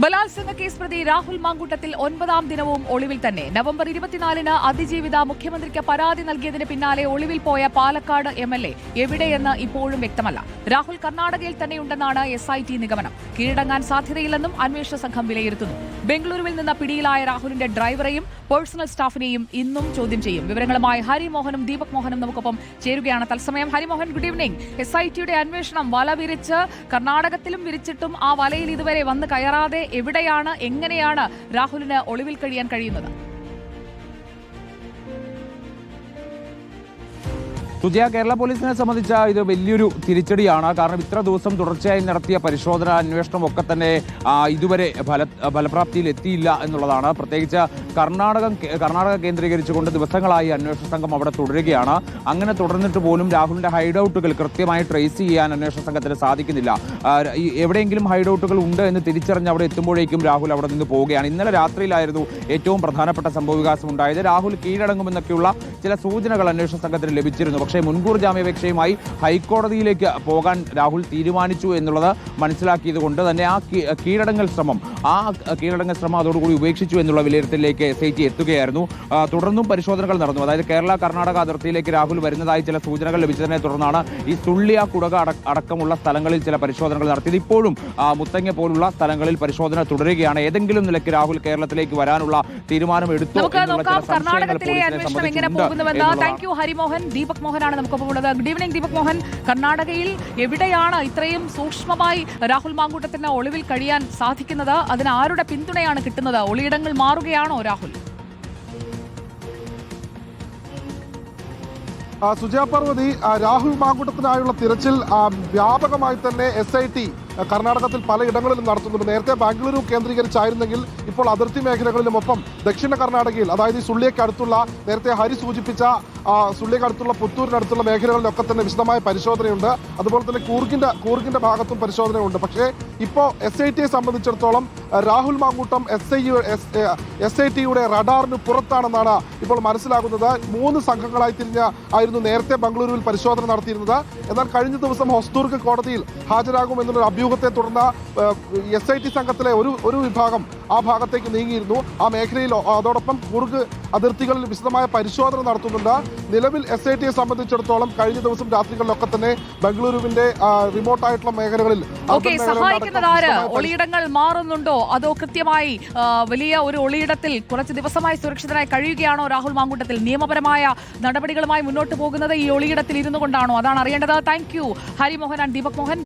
ബലാത്സംഗ കേസ് പ്രതി രാഹുൽ മാങ്കൂട്ടത്തിൽ ഒൻപതാം ദിനവും ഒളിവിൽ തന്നെ. നവംബർ ഇരുപത്തിനാലിന് അതിജീവിത മുഖ്യമന്ത്രിക്ക് പരാതി നൽകിയതിന് പിന്നാലെ ഒളിവിൽ പോയ പാലക്കാട് എം എൽ എ എവിടെയെന്ന് ഇപ്പോഴും വ്യക്തമല്ല. രാഹുൽ കർണാടകയിൽ തന്നെയുണ്ടെന്നാണ് എസ് ഐ ടി നിഗമനം. കീഴടങ്ങാൻ സാധ്യതയില്ലെന്നും അന്വേഷണ സംഘം വിലയിരുത്തുന്നു. ബംഗളൂരുവിൽ നിന്ന് പിടിയിലായ രാഹുലിന്റെ ഡ്രൈവറെയും പേഴ്സണൽ സ്റ്റാഫിനെയും ഇന്നും ചോദ്യം ചെയ്യും. വിവരങ്ങളുമായി ഹരിമോഹനും ദീപക് മോഹനും നമുക്കൊപ്പം ചേരുകയാണ്. തത്സമയം Harimohan good evening S I ടിയുടെ അന്വേഷണം വല വിരിച്ച് കർണാടകത്തിലും വിരിച്ചിട്ടും ആ വലയിൽ ഇതുവരെ വന്ന് കയറാതെ എവിടെയാണ് എങ്ങനെയാണ് രാഹുലിന് ഒളിവിൽ കഴിയാൻ കഴിയുന്നത്? പുതിയ കേരള പോലീസിനെ സംബന്ധിച്ച ഇത് വലിയൊരു തിരിച്ചടിയാണ്. കാരണം ഇത്ര ദിവസം തുടർച്ചയായി നടത്തിയ പരിശോധന അന്വേഷണം ഒക്കെ തന്നെ ഇതുവരെ ഫല ഫലപ്രാപ്തിയിൽ എത്തിയില്ല എന്നുള്ളതാണ്. പ്രത്യേകിച്ച് കർണാടകം കർണാടക കേന്ദ്രീകരിച്ചുകൊണ്ട് ദിവസങ്ങളായി അന്വേഷണ സംഘം അവിടെ തുടരുകയാണ്. അങ്ങനെ തുടർന്നിട്ട് പോലും രാഹുലിന്റെ ഹൈഡൌട്ടുകൾ കൃത്യമായി ട്രേസ് ചെയ്യാൻ അന്വേഷണ സംഘത്തിന് സാധിക്കുന്നില്ല. എവിടെയെങ്കിലും ഹൈഡൌട്ടുകൾ ഉണ്ട് എന്ന് തിരിച്ചറിഞ്ഞ് അവിടെ എത്തുമ്പോഴേക്കും രാഹുൽ അവിടെ നിന്ന് പോവുകയാണ്. ഇന്നലെ രാത്രിയിലായിരുന്നു ഏറ്റവും പ്രധാനപ്പെട്ട സംഭവവികാസം ഉണ്ടായത്. രാഹുൽ കീഴടങ്ങുമെന്നൊക്കെയുള്ള ചില സൂചനകൾ അന്വേഷണ സംഘത്തിന് ലഭിച്ചിരുന്നു. പക്ഷേ മുൻകൂർ ജാമ്യാപേക്ഷയുമായി ഹൈക്കോടതിയിലേക്ക് പോകാൻ രാഹുൽ തീരുമാനിച്ചു എന്നുള്ളത് മനസ്സിലാക്കിയത് കൊണ്ട് തന്നെ ആ കീഴടങ്ങൽ ശ്രമം ആ കീഴടങ്ങൽ ശ്രമം അതോടുകൂടി ഉപേക്ഷിച്ചു എന്നുള്ള വിലയിരുത്തലിലേക്ക് എസ് ഐ ടി എത്തുകയായിരുന്നു തുടർന്നും പരിശോധനകൾ നടന്നു. അതായത് കേരള കർണാടക അതിർത്തിയിലേക്ക് രാഹുൽ വരുന്നതായി ചില സൂചനകൾ ലഭിച്ചതിനെ തുടർന്നാണ് ഈ സുള്ളിയ കുടക അട- അടക്കമുള്ള സ്ഥലങ്ങളിൽ ചില പരിശോധനകൾ നടത്തിയത്. ഇപ്പോഴും മുത്തങ്ങ പോലുള്ള സ്ഥലങ്ങളിൽ പരിശോധന തുടരുകയാണ്. ഏതെങ്കിലും നിലയ്ക്ക് രാഹുൽ കേരളത്തിലേക്ക് വരാനുള്ള തീരുമാനം എടുത്തു കർണാടകത്തിലെ അന്വേഷണം എങ്ങനെ സംബന്ധിച്ചുണ്ട് പോകുന്നുവെന്ന് എന്നുള്ളതാണ്. Thank you Harimohan. ദീപക് മോഹനാണ് നമുക്കൊപ്പം ഉള്ളത്. Good evening Deepak Mohan. കർണാടകയിൽ എവിടെയാണ് ഇത്രയും സൂക്ഷ്മമായി രാഹുൽ മാങ്കൂട്ടത്തിന് ഒളിവിൽ കഴിയാൻ സാധിക്കുന്നത്? അതിന് ആരുടെ പിന്തുണയാണ് കിട്ടുന്നത്? ഒളിയിടങ്ങൾ മാറുകയാണോ രാഹുൽ. സുജയ പാർവതി രാഹുൽ മാങ്കൂട്ടത്തിനായുള്ള തിരച്ചിൽ വ്യാപകമായി തന്നെ എസ് ഐ ടി കർണാടകത്തിൽ പലയിടങ്ങളിലും നടത്തുന്നുണ്ട്. നേരത്തെ ബാംഗ്ലൂരു കേന്ദ്രീകരിച്ചായിരുന്നെങ്കിൽ ഇപ്പോൾ അതിർത്തി മേഖലകളിലും ഒപ്പം ദക്ഷിണ കർണാടകയിൽ അതായത് ഈ സുള്ളിയേക്ക് അടുത്തുള്ള നേരത്തെ ഹരി സൂചിപ്പിച്ച അടുത്തുള്ള പുത്തൂരിനടുത്തുള്ള മേഖലകളിലൊക്കെ തന്നെ വിശദമായ പരിശോധനയുണ്ട്. അതുപോലെ തന്നെ കൂർഗിന്റെ കൂർഗിന്റെ ഭാഗത്തും പരിശോധനയുണ്ട്. പക്ഷേ ഇപ്പോൾ എസ് ഐ ടിയെ സംബന്ധിച്ചിടത്തോളം Rahul Mankoottam S I S I ടിയുടെ റഡാറിന് പുറത്താണെന്നാണ് ഇപ്പോൾ മനസ്സിലാകുന്നത്. മൂന്ന് സംഘങ്ങളായി തിരിഞ്ഞ ആയിരുന്നു നേരത്തെ ബംഗളൂരുവിൽ പരിശോധന നടത്തിയിരുന്നത്. എന്നാൽ കഴിഞ്ഞ ദിവസം ഹോസ്ദുർഗ് കോടതിയിൽ ഹാജരാകും അഭ്യൂഹത്തെ തുടർന്ന് എസ് ഐ ടി സംഘത്തിലെ ഒരു ഒരു വിഭാഗം ആ ഭാഗത്തേക്ക് നീങ്ങിയിരുന്നു. ആ മേഖലയിൽ അതോടൊപ്പം കുറുക്ക് അതിർത്തികളിൽ വിശദമായ പരിശോധന നടത്തുന്നുണ്ട്. നിലവിൽ എസ് ഐ ടിയെ സംബന്ധിച്ചിടത്തോളം കഴിഞ്ഞ ദിവസം രാത്രികളിലൊക്കെ തന്നെ ബംഗളൂരുവിന്റെ റിമോട്ടായിട്ടുള്ള റിമോട്ട് ആയിട്ടുള്ള മേഖലകളിൽ ഒളിയിടങ്ങൾ മാറുന്നുണ്ടോ? അതോ കൃത്യമായി വലിയ ഒരു ഒളിയിടത്തിൽ കുറച്ച് ദിവസമായി സുരക്ഷിതരായി കഴിയുകയാണോ? രാഹുൽ മാങ്കൂട്ടത്തിൽ നിയമപരമായ നടപടികളുമായി മുന്നോട്ട് പോകുന്നത് ഈ ഒളിയിടത്തിൽ ഇരുന്നു കൊണ്ടാണോ? അതാണ് അറിയേണ്ടത്. Thank you. Harimohan and Deepak Mohan.